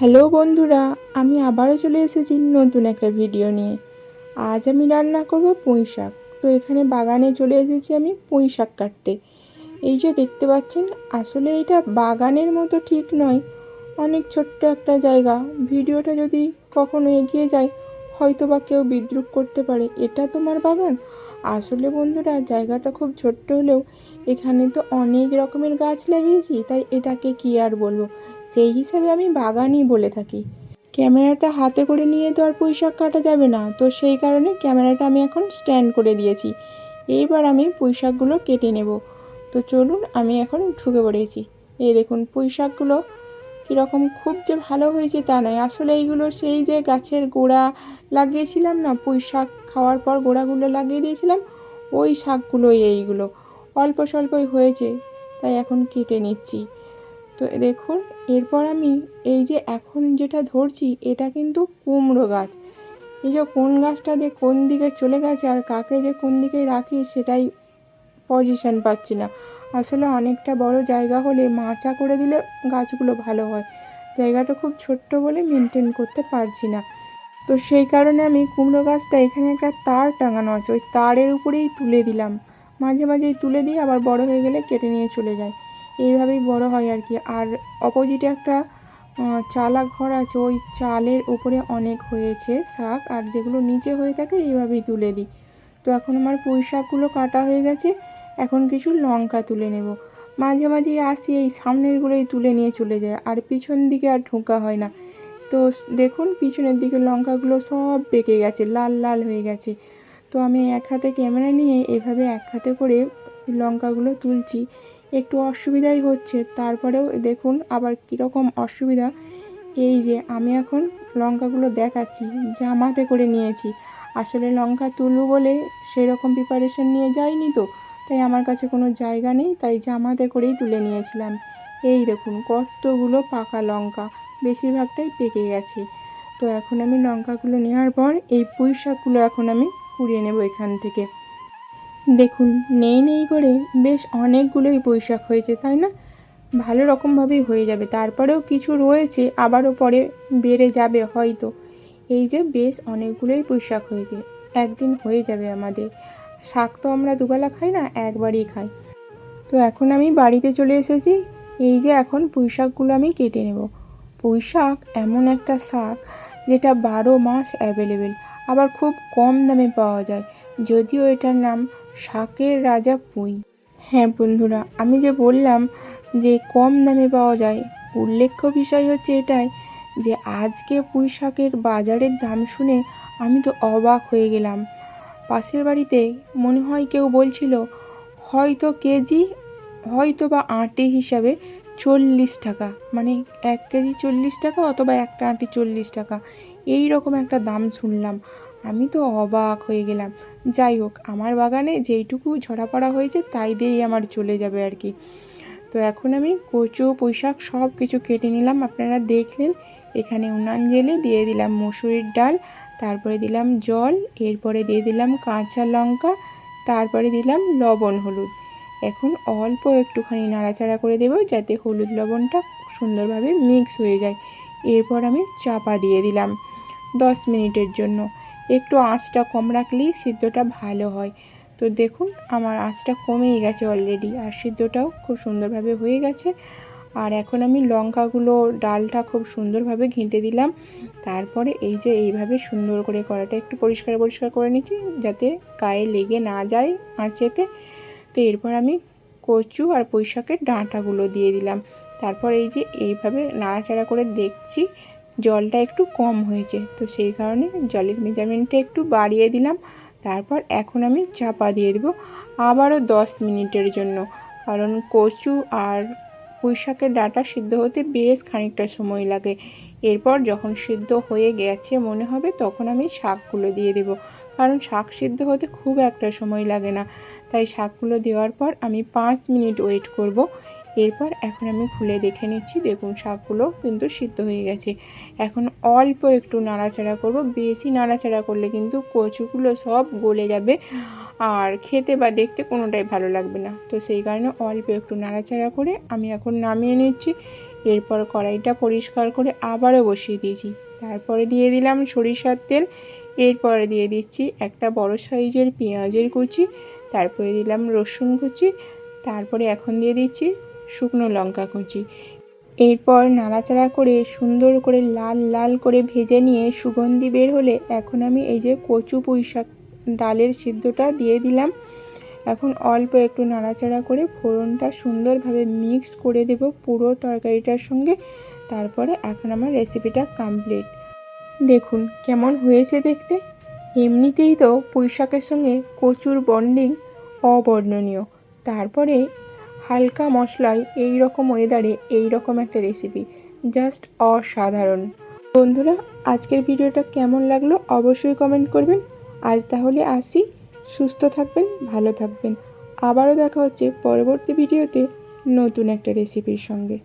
Hello বন্ধুরা, আমি আবারও চলে এসেছি নতুন একটা ভিডিও নিয়ে। আজ আমি রান্না করব পুঁই শাক। তো এখানে বাগানে চলে এসেছি আমি পুঁই শাক কাটতে। এই যে দেখতে পাচ্ছেন, আসলে এটা বাগানের মতো ঠিক নয়। অনেক ছোট্ট একটা জায়গা। ভিডিওটা যদি কখনো এগিয়ে যায় হয়তো বা কেউ বিদ্রুপ করতে পারে। এটা তোমার বাগান? আসলে বন্ধুরা, জায়গাটা খুব ছোট্ট হলেও এখানে তো অনেক রকমের গাছ লাগিয়েছি, তাই এটাকে কি আর বলব? সেই হিসাবে আমি বাগানই বলে থাকি। ক্যামেরাটা হাতে করে নিয়ে তো আর পুঁইশাক কাটা যাবে না। তো সেই কারণে ক্যামেরাটা আমি এখন স্ট্যান্ড করে দিয়েছি। এইবার আমি পুঁইশাকগুলো কেটে নেব। তো চলুন আমি এখন ঢুকে পড়েছি। এই দেখুন পুঁইশাকগুলো কীরকম খুব যে ভালো হয়েছে তা নয়। আসলে এইগুলো সেই যে গাছের গোড়া লাগিয়েছিলাম না পুঁই শাক খাওয়ার পর গোড়াগুলো লাগিয়ে দিয়েছিলাম, ওই শাকগুলোই এইগুলো। অল্প স্বল্পই হয়েছে, তাই এখন কেটে নিচ্ছি। তো দেখুন, এরপর আমি এই যে এখন যেটা ধরছি, এটা কিন্তু কুমড়ো গাছ। এই যে কোন গাছটা দিয়ে কোন দিকে চলে গেছে আর কাকে যে কোন দিকে রাখি সেটাই পজিশন পাচ্ছি না। আসলে অনেকটা বড় জায়গা হলে মাচা করে দিলে গাছগুলো ভালো হয়। জায়গাটা খুব ছোট্ট বলে মেনটেন করতে পারছি না। তো সেই কারণে আমি কুমড়ো গাছটা এখানে একটা তার টাঙানো আছে। ওই তারের উপরেই তুলে দিলাম। মাঝে মাঝেই তুলে দিয়ে আবার বড় হয়ে গেলে কেটে নিয়ে চলে যায়। এইভাবেই বড় হয় আর কি। আর অপোজিটে একটা চালা ঘর আছে, ওই চালের উপরে অনেক হয়েছে শাক, আর যেগুলো নিচে হয়ে থাকে এইভাবেই তুলে দিই। তো এখন আমার পুঁই শাকগুলো কাটা হয়ে গেছে, এখন কিছু লঙ্কা তুলে নেব। মাঝে মাঝে আসি, এই সামনেরগুলোই তুলে নিয়ে চলে যায় আর পিছন দিকে আর ঢোকা হয় না। তো দেখুন পিছনের দিকে লঙ্কাগুলো সব পেকে গেছে, লাল লাল হয়ে গেছে। তো আমি এক হাতে ক্যামেরা নিয়ে এভাবে এক হাতে করে লঙ্কাগুলো তুলছি। একটু অসুবিধাই হচ্ছে। তারপরেও দেখুন আবার কীরকম অসুবিধা। এই যে, আমি এখন লঙ্কাগুলো দেখাচ্ছি, জামাতে করে নিয়েছি। আসলে লঙ্কা তুলব বলে সেই রকম প্রিপারেশন নিয়ে যাইনি তো, তাই আমার কাছে কোনো জায়গা নেই, তাই জামাতে করেই তুলে নিয়েছিলাম। এই দেখুন, কতগুলো পাকা লঙ্কা, বেশিরভাগটাই পেকে গেছে। তো এখন আমি লঙ্কাগুলো নেওয়ার পর এই পুঁই শাকগুলো এখন আমি কুড়িয়ে নেব এখান থেকে। দেখুন, নেই নেই করে বেশ অনেকগুলোই শাক হয়েছে, তাই না? ভালো রকমভাবেই হয়ে যাবে। তারপরেও কিছু রয়েছে, আবারও পরে বেড়ে যাবে হয়তো। এই যে বেশ অনেকগুলোই পুঁই শাক হয়েছে, একদিন হয়ে যাবে আমাদের। শাক তো আমরা দুবেলা খাই না, একবারই খাই। তো এখন আমি বাড়িতে চলে এসেছি, এই যে এখন পুঁই শাকগুলো আমি কেটে নেব। পুঁই শাক এমন একটা শাক যেটা বারো মাস অ্যাভেলেবেল আবার খুব কম দামে পাওয়া যায়। যদিও এটার নাম শাকের রাজা পুঁই। হ্যাঁ বন্ধুরা, আমি যে বললাম যে কম দামে পাওয়া যায়, উল্লেখ্য বিষয় হচ্ছে এটাই যে আজকে পুঁই শাকের বাজারের দাম শুনে আমি তো অবাক হয়ে গেলাম। পাশের বাড়িতে মনে হয় কেউ বলছিল, হয়তো কেজি, হয়তো বা আঁটি হিসাবে চল্লিশ টাকা মানে এক কেজি চল্লিশ টাকা অথবা একটা আঁটি চল্লিশ টাকা। এই রকম একটা দাম শুনলাম। আমি তো অবাক হয়ে গেলাম। যাই হোক, আমার বাগানে যেইটুকু ঝরা পড়া হয়েছে তাই দিয়েই আমার চলে যাবে আর কি। তো এখন আমি কচু, পুঁইশাক সব কিছু কেটে নিলাম। আপনারা দেখলেন, এখানে উনান জেলে দিয়ে দিলাম মুসুরির ডাল, তারপরে দিলাম জল, এরপরে দিয়ে দিলাম কাঁচা লঙ্কা, তারপরে দিলাম লবণ, হলুদ। এখন অল্প একটুখানি নাড়াচাড়া করে দেব যাতে হলুদ লবণটা সুন্দরভাবে মিক্স হয়ে যায়। এরপর আমি চাপা দিয়ে দিলাম দশ মিনিটের জন্য। একটু আঁচটা কম রাখলেই সিদ্ধটা ভালো হয়। তো দেখুন, আমার আঁচটা কমেই গেছে অলরেডি আর সিদ্ধটাও খুব সুন্দরভাবে হয়ে গেছে। আর এখন আমি লঙ্কাগুলো, ডালটা খুব সুন্দরভাবে ঘেঁটে দিলাম। তারপরে এই যে এইভাবে সুন্দর করে কড়াটা একটু পরিষ্কার পরিষ্কার করে নিচ্ছি, যাতে গায়ে লেগে না যায় আঁচেতে। তো এরপর আমি কচু আর পুঁইশাকের ডাঁটাগুলো দিয়ে দিলাম। তারপর এই যে এইভাবে নাড়াচাড়া করে দেখছি জলটা একটু কম হয়েছে। তো সেই কারণে জলের মেজারমেন্টটা একটু বাড়িয়ে দিলাম। তারপর এখন আমি চাপা দিয়ে দেবো আবারও দশ মিনিটের জন্য। কারণ কচু আর পুঁই শাকের ডাটা সিদ্ধ হতে বেশ খানিকটা সময় লাগে। এরপর যখন সিদ্ধ হয়ে গেছে মনে হবে তখন আমি শাকগুলো দিয়ে দেবো। কারণ শাক সিদ্ধ হতে খুব একটা সময় লাগে না। তাই শাকগুলো দেওয়ার পর আমি পাঁচ মিনিট ওয়েট করব। এরপর এখন আমি খুলে দেখে নিচ্ছি দেখুন শাকগুলো কিন্তু সিদ্ধ হয়ে গেছে। এখন অল্প একটু নাড়াচাড়া করব। বেশি নাড়াচাড়া করলে কিন্তু কচুগুলো সব গলে যাবে আর খেতে বা দেখতে কোনোটাই ভালো লাগবে না। তো সেই কারণে অল্প একটু নাড়াচাড়া করে আমি এখন নামিয়ে নিচ্ছি। এরপর কড়াইটা পরিষ্কার করে আবারও বসিয়ে দিয়েছি। তারপরে দিয়ে দিলাম সরিষার তেল। এরপরে দিয়ে দিচ্ছি একটা বড় সাইজের পেঁয়াজের কুচি। তারপরে দিলাম রসুন কুচি। তারপরে এখন দিয়ে দিচ্ছি শুকনো লঙ্কা কুচি। এরপর নাড়াচাড়া করে সুন্দর করে লাল লাল করে ভেজে নিয়ে সুগন্ধি বের হলে এখন আমি এই যে কচু পুঁই শাক ডালের সিদ্ধটা দিয়ে দিলাম। এখন অল্প একটু নাড়াচাড়া করে ফোড়নটা সুন্দরভাবে মিক্স করে দেব পুরো তরকারিটার সঙ্গে। তারপরে এখন আমার রেসিপিটা কমপ্লিট। দেখুন কেমন হয়েছে দেখতে। এমনিতেই তো পুঁই শাকের সঙ্গে কচুর বন্ডিং অবর্ণনীয়। তারপরে হালকা মশলায় এই রকম ওয়েদারে এই রকম একটা রেসিপি জাস্ট অসাধারণ। বন্ধুরা, আজকের ভিডিওটা কেমন লাগল অবশ্যই কমেন্ট করবেন। আজ তাহলে আসি, সুস্থ থাকবেন, ভালো থাকবেন। আবারও দেখা হচ্ছে পরবর্তী ভিডিওতে নতুন একটা রেসিপির সঙ্গে।